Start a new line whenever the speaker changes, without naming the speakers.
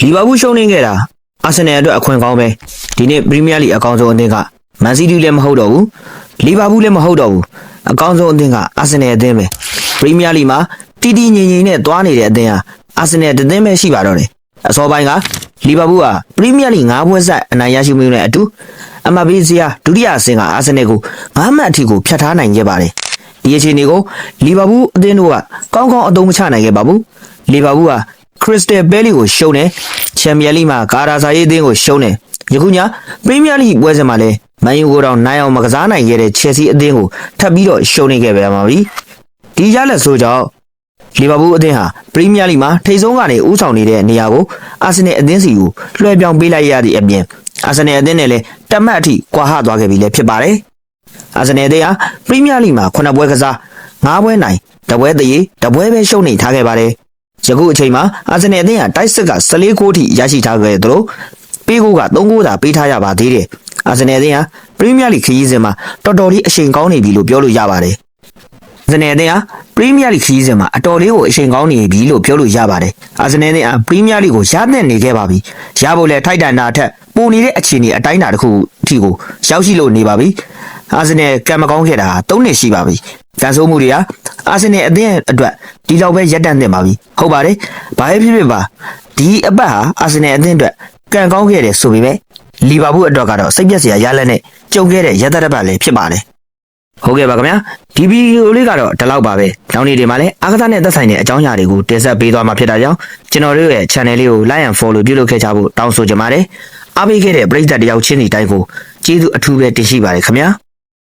လီဗာပူးရှုံးနေခဲ့တာအာဆင်နယ်အတွက်အခွင့်ကောင်းပဲဒီနေ့ပရီးမီးယားလိအကောင်းဆုံးအသင်းကမန်စီးတီးလည်းမဟုတ်တော့ဘူးလီဗာပူးလည်းမဟုတ်တော့ဘူးအကောင်းဆုံးအသင်းကအာဆင်နယ်အသင်းပဲပရီးမီးယားလိမှာတီတီငိမ့်ငိမ့်နဲ့သွားနေတဲ့အသင်းဟာအာဆင်နယ်တစ်သင်းပဲရှိပါတော့တယ်အစောပိုင်းကလီဗာပူးကပရီးမီးယားလိ၅ပွဲဆက်အနိုင်ရရှိမှုနဲ့အတူအမဘီဇီယာဒုတိယအဆင့်ကအာဆင်နယ်ကို၅မှတ်အထိကိုဖျက်ထားနိုင်ခဲ့ပါတယ်ဒီအခြေအနေကိုလီဗာပူးအသင်းတို့ကကောင်းကောင်းအသုံးမချနိုင်ခဲ့ပါဘူးလီဗာပူးက ခရစ္စတယ်ဘဲလီကိုရှုံးတယ်ချန်ပီယံလိမှာကာရာဇာရေးအသင်းကိုရှုံးတယ်ယခုညပရီးမီးယားလိပွဲစဉ်မှာလည်းမန်ယူကိုတော့နိုင်အောင်မကစားနိုင်ခဲ့တဲ့ချယ်ဆီအသင်းကိုထပ်ပြီးတော့ရှုံးနေခဲ့ပြန်ပါပြီဒီရလက်ဆိုကြောင့်လီဗာပူးအသင်းဟာပရီးမီးယားလိမှာထိပ်ဆုံးကနေဦးဆောင်နေတဲ့နေရာကိုအာဆင်နယ်အသင်းစီကိုလွှဲပြောင်းပေးလိုက်ရသည့်အပြင်အာဆင်နယ်အသင်းနဲ့လည်းတက်မှတ်အထိကွာဟသွားခဲ့ပြီလည်းဖြစ်ပါတယ်အာဆင်နယ်အသင်းဟာပရီးမီးယားလိမှာ9ပွဲကစား9ပွဲနိုင်တပွဲတရေတပွဲပဲရှုံးနေထားခဲ့ပါတယ်။ ယခုအချိန်မှာအာဆင်နယ်အသင်းဟာတိုက်စစ်က14ဂိုးထိရရှိထားခဲ့သလိုပေးဂိုးက3ဂိုးသာပေးထားရပါသေးတယ်။အာဆင်နယ်အသင်းဟာပရီးမီးယားလိခရီးစဉ်မှာတော်တော်လေးအရှိန်ကောင်းနေပြီလို့ပြောလို့ရပါတယ်။အာဆင်နယ်အသင်းဟာပရီးမီးယားလိခရီးစဉ်မှာအတော်လေးကိုအရှိန်ကောင်းနေပြီလို့ပြောလို့ရပါတယ်။အာဆင်နယ်အသင်းဟာပရီးမီးယားလိကိုရသင့်နေခဲ့ပါပြီ။ရဖို့လဲထိုက်တန်တာအထက်ပိုနေတဲ့အခြေအနေအတိုင်းအတာတစ်ခုအထိကိုရောက်ရှိလို့နေပါပြီ။အာဆင်နယ်ကံမကောင်းခဲ့တာ၃နှစ်ရှိပါပြီ။ကန်ဆိုးမှုတွေဟာ အာဆင်နယ်အသင်းအတွက်ဒီလောက်ပဲရက်တန့်သင့်ပါပြီ။ဟုတ်ပါတယ်။ဘာပဲဖြစ်ဖြစ်ပါဒီအပတ်ဟာအာဆင်နယ်အသင်းအတွက်ကံကောင်းခဲ့တယ်ဆိုပေမဲ့လီဗာပူးအတွက်ကတော့စိတ်ပြက်စရာရလဒ်နဲ့ကြုံခဲ့တဲ့ရက်သက်တစ်ပတ်လည်းဖြစ်ပါတယ်။ဟုတ်ကဲ့ပါခင်ဗျာဒီဗီဒီယိုလေးကတော့ဒီလောက်ပါပဲ။နောက်နေ့တွေမှာလည်းအားကစားနဲ့သက်ဆိုင်တဲ့အကြောင်းအရာတွေကိုတင်ဆက်ပေးသွားမှာဖြစ်တာကြောင့်ကျွန်တော်တို့ရဲ့ channel လေးကို like and follow ပြုလုပ်ခဲ့ကြဖို့တောင်းဆိုချင်ပါတယ်။အားပေးခဲ့တဲ့ပရိသတ်တယောက်ချင်းစီတိုင်းကိုကျေးဇူးအထူးပဲတင်ရှိပါတယ်ခင်ဗျာ။